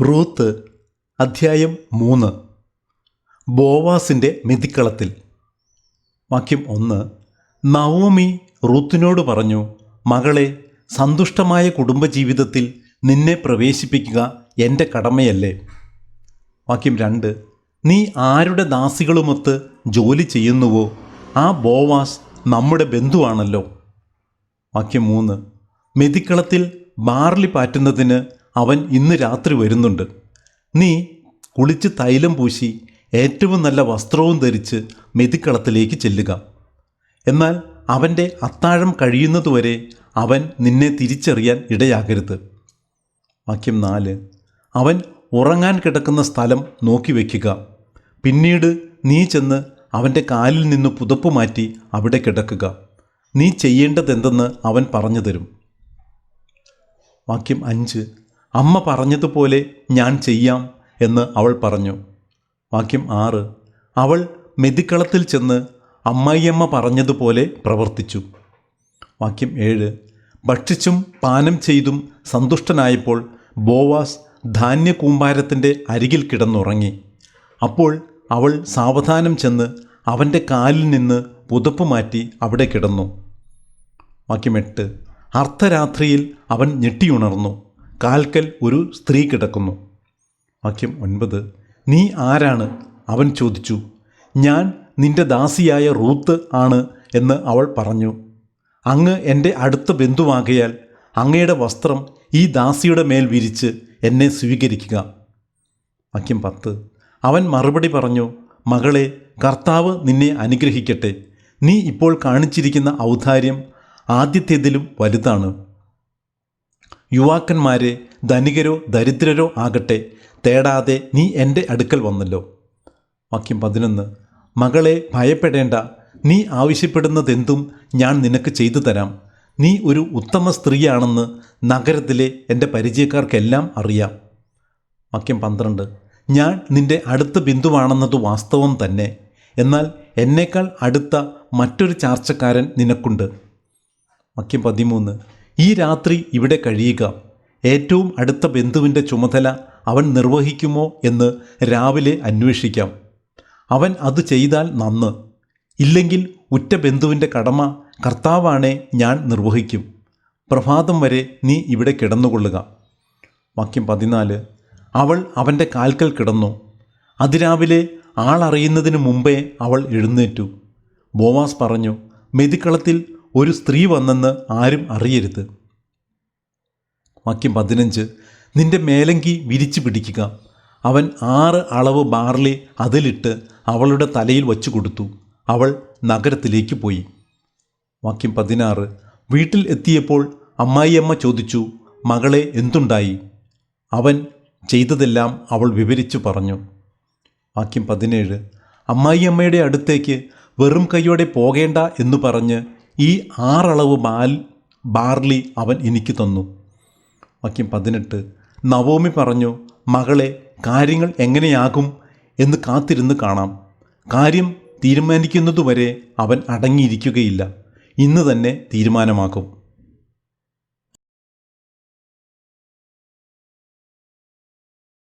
Ruth അധ്യായം മൂന്ന്. ബോവാസിന്റെ മെതിക്കളത്തിൽ. വാക്യം ഒന്ന്. നവോമി റൂത്തിനോട് പറഞ്ഞു മകളെ സന്തുഷ്ടമായ കുടുംബജീവിതത്തിൽ നിന്നെ പ്രവേശിപ്പിക്കുക എന്റെ കടമയല്ലേ? വാക്യം രണ്ട്. നീ ആരുടെ ദാസികളുമൊത്ത് ജോലി ചെയ്യുന്നുവോ? ആ ബോവാസ് നമ്മുടെ ബന്ധുവാണല്ലോ. വാക്യം മൂന്ന്. മെതിക്കളത്തിൽ ബാർലി പാറ്റുന്നതിന് അവൻ ഇന്ന് രാത്രി വരുന്നുണ്ട്. നീ കുളിച്ച് തൈലം പൂശി ഏറ്റവും നല്ല വസ്ത്രവും ധരിച്ച് മെതിക്കളത്തിലേക്ക് ചെല്ലുക. എന്നാൽ അവന്റെ അത്താഴം കഴിയുന്നതുവരെ അവൻ നിന്നെ തിരിച്ചറിയാൻ ഇടയാകരുത്. വാക്യം നാല്. അവൻ ഉറങ്ങാൻ കിടക്കുന്ന സ്ഥലം നോക്കി വയ്ക്കുക. പിന്നീട് നീ ചെന്ന് അവന്റെ കാലിൽ നിന്ന് പുതപ്പ് മാറ്റി അവിടെ കിടക്കുക. നീ ചെയ്യേണ്ടതെന്തെന്ന് അവൻ പറഞ്ഞു തരും. വാക്യം അഞ്ച്. അമ്മ പറഞ്ഞതുപോലെ ഞാൻ ചെയ്യാം എന്ന് അവൾ പറഞ്ഞു. വാക്യം ആറ്. അവൾ മെതിക്കളത്തിൽ ചെന്ന് അമ്മായിയമ്മ പറഞ്ഞതുപോലെ പ്രവർത്തിച്ചു. വാക്യം ഏഴ്. ഭക്ഷിച്ചും പാനം ചെയ്തും സന്തുഷ്ടനായപ്പോൾ ബോവാസ് ധാന്യകൂമ്പാരത്തിന്റെ അരികിൽ കിടന്നുറങ്ങി. അപ്പോൾ അവൾ സാവധാനം ചെന്ന് അവന്റെ കാലിൽ നിന്ന് പുതപ്പ് മാറ്റി അവിടെ കിടന്നു. വാക്യം എട്ട്. അർദ്ധരാത്രിയിൽ അവൻ ഞെട്ടിയുണർന്നു. കാൽക്കൽ ഒരു സ്ത്രീ കിടക്കുന്നു. വാക്യം ഒൻപത്. നീ ആരാണ്? അവൻ ചോദിച്ചു. ഞാൻ നിന്റെ ദാസിയായ റൂത്ത് ആണ് എന്ന് അവൾ പറഞ്ഞു. അങ്ങ് എന്റെ അടുത്ത ബന്ധുവാകയാൽ അങ്ങയുടെ വസ്ത്രം ഈ ദാസിയുടെ മേൽ വിരിച്ച് എന്നെ സ്വീകരിക്കുക. വാക്യം പത്ത്. അവൻ മറുപടി പറഞ്ഞു. മകളെ കർത്താവ് നിന്നെ അനുഗ്രഹിക്കട്ടെ. നീ ഇപ്പോൾ കാണിച്ചിരിക്കുന്ന ഔദാര്യം ആദ്യത്തേതിലും വലുതാണ്. യുവാക്കന്മാരെ ധനികരോ ദരിദ്രരോ ആകട്ടെ തേടാതെ നീ എന്റെ അടുക്കൽ വന്നല്ലോ. വാക്യം പതിനൊന്ന്. മകളെ ഭയപ്പെടേണ്ട നീ ആവശ്യപ്പെടുന്നതെന്തും ഞാൻ നിനക്ക് ചെയ്തു തരാം. നീ ഒരു ഉത്തമ സ്ത്രീയാണെന്ന് നഗരത്തിലെ എന്റെ പരിചയക്കാർക്കെല്ലാം അറിയാം. വാക്യം പന്ത്രണ്ട്. ഞാൻ നിന്റെ അടുത്ത ബിന്ദുവാണെന്നത് വാസ്തവം തന്നെ എന്നാൽ എന്നേക്കാൾ അടുത്ത മറ്റൊരു ചാർച്ചക്കാരൻ നിനക്കുണ്ട്. വാക്യം പതിമൂന്ന്. ഈ രാത്രി ഇവിടെ കഴിയുക. ഏറ്റവും അടുത്ത ബന്ധുവിന്റെ ചുമതല അവൻ നിർവഹിക്കുമോ എന്ന് രാവിലെ അന്വേഷിക്കാം. അവൻ അത് ചെയ്താൽ നന്ന്. ഇല്ലെങ്കിൽ ഉറ്റ ബന്ധുവിന്റെ കടമ കർത്താവാണേ ഞാൻ നിർവഹിക്കും. പ്രഭാതം വരെ നീ ഇവിടെ കിടന്നുകൊള്ളുക. വാക്യം പതിനാല്. അവൾ അവന്റെ കാൽക്കൽ കിടന്നു. അതിരാവിലെ ആളറിയുന്നതിന് മുമ്പേ അവൾ എഴുന്നേറ്റു. ബോവാസ് പറഞ്ഞു മെതിക്കളത്തിൽ ഒരു സ്ത്രീ വന്നെന്ന് ആരും അറിയരുത്. വാക്യം പതിനഞ്ച് നിന്റെ മേലങ്കി വിരിച്ചു പിടിക്കുക. അവൻ ആറ് അളവ് ബാർലി അതിലിട്ട് അവളുടെ തലയിൽ വച്ചു കൊടുത്തു. അവൾ നഗരത്തിലേക്ക് പോയി. വാക്യം പതിനാറ് വീട്ടിൽ എത്തിയപ്പോൾ അമ്മായിയമ്മ ചോദിച്ചു മകളെ എന്തുണ്ടായി? അവൻ ചെയ്തതെല്ലാം അവൾ വിവരിച്ചു പറഞ്ഞു. വാക്യം പതിനേഴ് അമ്മായിയമ്മയുടെ അടുത്തേക്ക് വെറും കൈയോടെ പോകേണ്ട എന്ന് പറഞ്ഞ് ഈ ആറളവ് ബാൽ ബാർലി അവൻ എനിക്ക് തന്നു. വാക്യം പതിനെട്ട്. നവോമി പറഞ്ഞു മകളെ കാര്യങ്ങൾ എങ്ങനെയാകും എന്ന് കാത്തിരുന്ന് കാണാം. കാര്യം തീരുമാനിക്കുന്നതുവരെ അവൻ അടങ്ങിയിരിക്കുകയില്ല. ഇന്ന് തന്നെ തീരുമാനമാക്കും